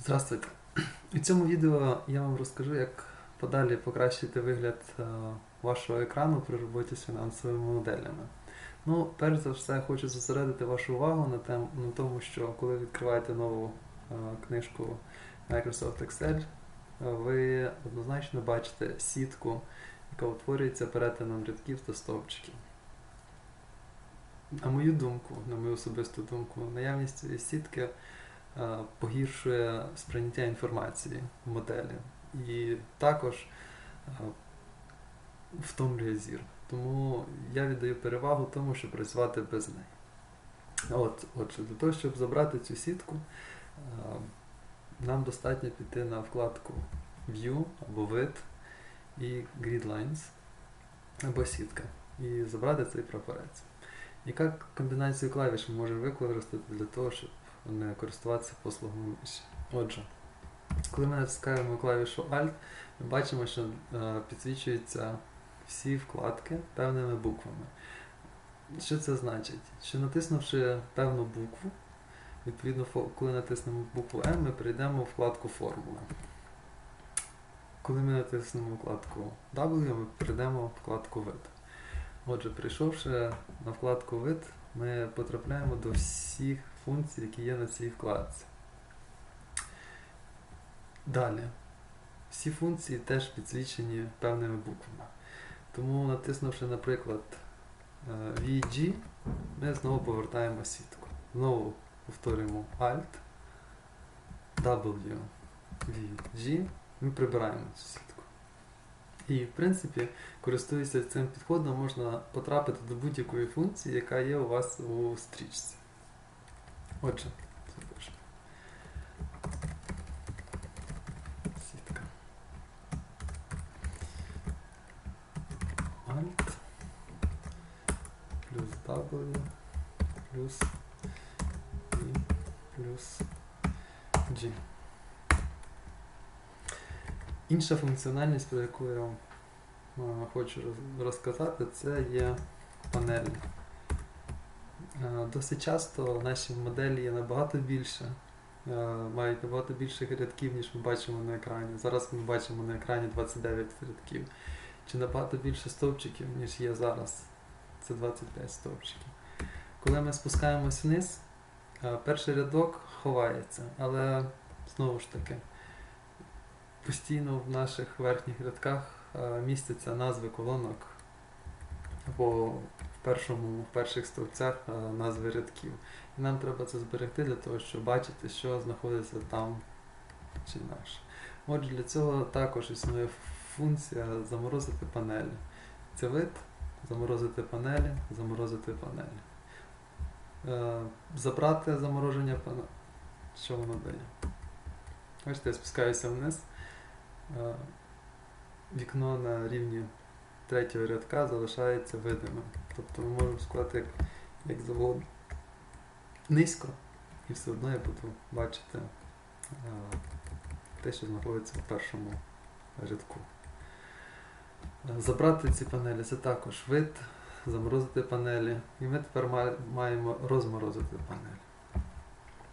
Здравствуйте. У цьому відео я вам розкажу, як подалі покращити вигляд е, вашого екрану при роботі з фінансовими моделями. Ну, перш за все, я хочу зосередити вашу увагу на, тем, на тому, що коли відкриваєте нову е, книжку Microsoft Excel, ви однозначно бачите сітку, яка утворюється перетином рядків та стовпчиків. На мою думку, на мою особисту думку, наявність цієї сітки погіршує сприйняття інформації в моделі і також е, втомлює зір. Тому я віддаю перевагу тому, щоб працювати без неї. От, Отже, для того, щоб забрати цю сітку, е, нам достатньо піти на вкладку View або вид і Grid Lines або сітка і забрати цей прапорець. Яка комбінацію клавіш ми можемо використати для того, щоб не користуватися послугами миші? Отже, коли ми натискаємо клавішу Alt, ми бачимо, що е, підсвічуються всі вкладки певними буквами. Що це значить? Що натиснувши певну букву, відповідно, коли натиснемо букву M, ми перейдемо в вкладку Формула. Коли ми натиснемо вкладку W, ми перейдемо в вкладку Вид. Отже, прийшовши на вкладку Вид, ми потрапляємо до всіх функцій, які є на цій вкладці. Далі. Всі функції теж підсвічені певними буквами. Тому, натиснувши, наприклад, е, VG, ми знову повертаємо сітку. Знову повторюємо Alt, W, VG, ми прибираємо цю сітку. І, в принципі, користуючись цим підходом, можна потрапити до будь-якої функції, яка є у вас у стрічці. Отже, запишемо. Сітка. Alt плюс W плюс і плюс G. Інша функціональність, про яку я вам е, хочу розказати, це є панелі. Е, Досить часто наші моделі є набагато більше, е, мають набагато більше рядків, ніж ми бачимо на екрані. Зараз ми бачимо на екрані 29 рядків. Чи набагато більше стовпчиків, ніж є зараз. Це 25 стовпчиків. Коли ми спускаємось вниз, перший рядок ховається, але знову ж таки, постійно в наших верхніх рядках е, містяться назви колонок або в, першому, в перших стовпцях е, назви рядків. І нам треба це зберегти для того, щоб бачити, що знаходиться там чи інакше. Отже, для цього також існує функція заморозити панелі. Це вид, заморозити панелі, заморозити панелі. Е, забрати замороження панелі. Що воно дає? Бачите, я спускаюся вниз. Вікно на рівні третього рядка залишається видимим. Тобто ми можемо сказати, як, як завгодно низько, і все одно я буду бачити те, що знаходиться в першому рядку. Забрати ці панелі це також вид, заморозити панелі. І ми тепер маємо розморозити панелі.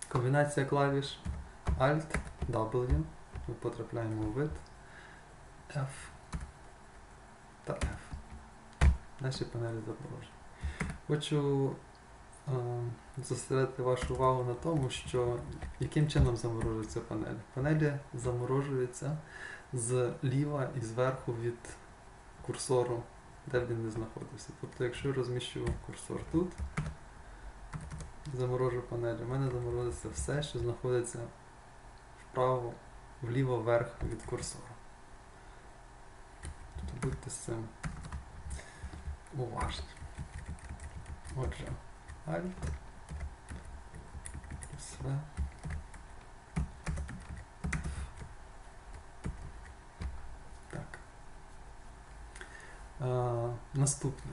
Комбінація клавіш Alt, W. Ми потрапляємо у вид F та F. Наші панелі заморожені. Хочу е, зосередити вашу увагу на тому, що яким чином заморожуються панелі. Панелі заморожуються зліва і зверху від курсору, де він не знаходився. Тобто, якщо я розміщу курсор тут, заморожу панелі, у мене заморозиться все, що знаходиться вправо, вліво, вверх від курсора. Тобто будьте з цим уважні. Отже, Alt плюс V. Так. Е, наступне.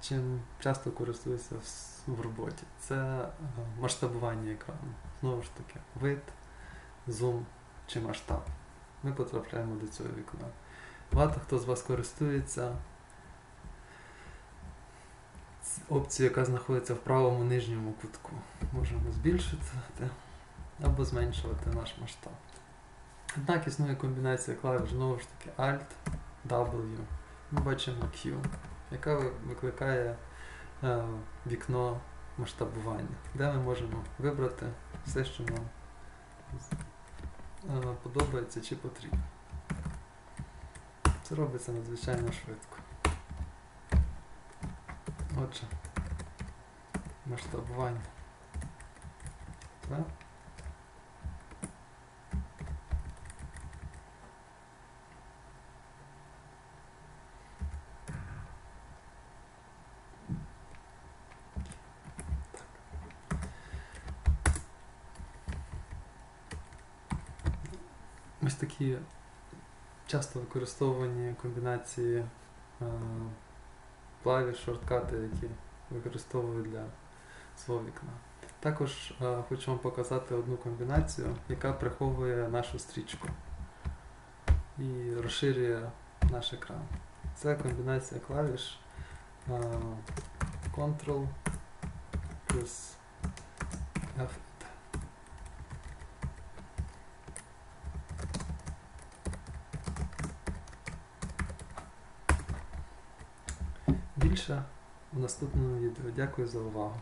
Чим часто користуюся в, в роботі, це масштабування екрану. Знову ж таки, вид, зум чи масштаб. Ми потрапляємо до цього вікна. Багато хто з вас користується опцією, яка знаходиться в правому нижньому кутку. Можемо збільшити. або зменшувати наш масштаб. Однак існує комбінація клавіш знову ж таки Alt, W. Ми бачимо Q, яка викликає е, вікно масштабування, де ми можемо вибрати все, що нам подобається чи потрібно. Це робиться надзвичайно швидко. Отже, масштабування. Так. Ось такі часто використовувані комбінації е, клавіш, шорткати, які використовую для свого вікна. Також е, хочу вам показати одну комбінацію, яка приховує нашу стрічку і розширює наш екран. Це комбінація клавіш е, Ctrl плюс Більше у наступному відео. Дякую за увагу.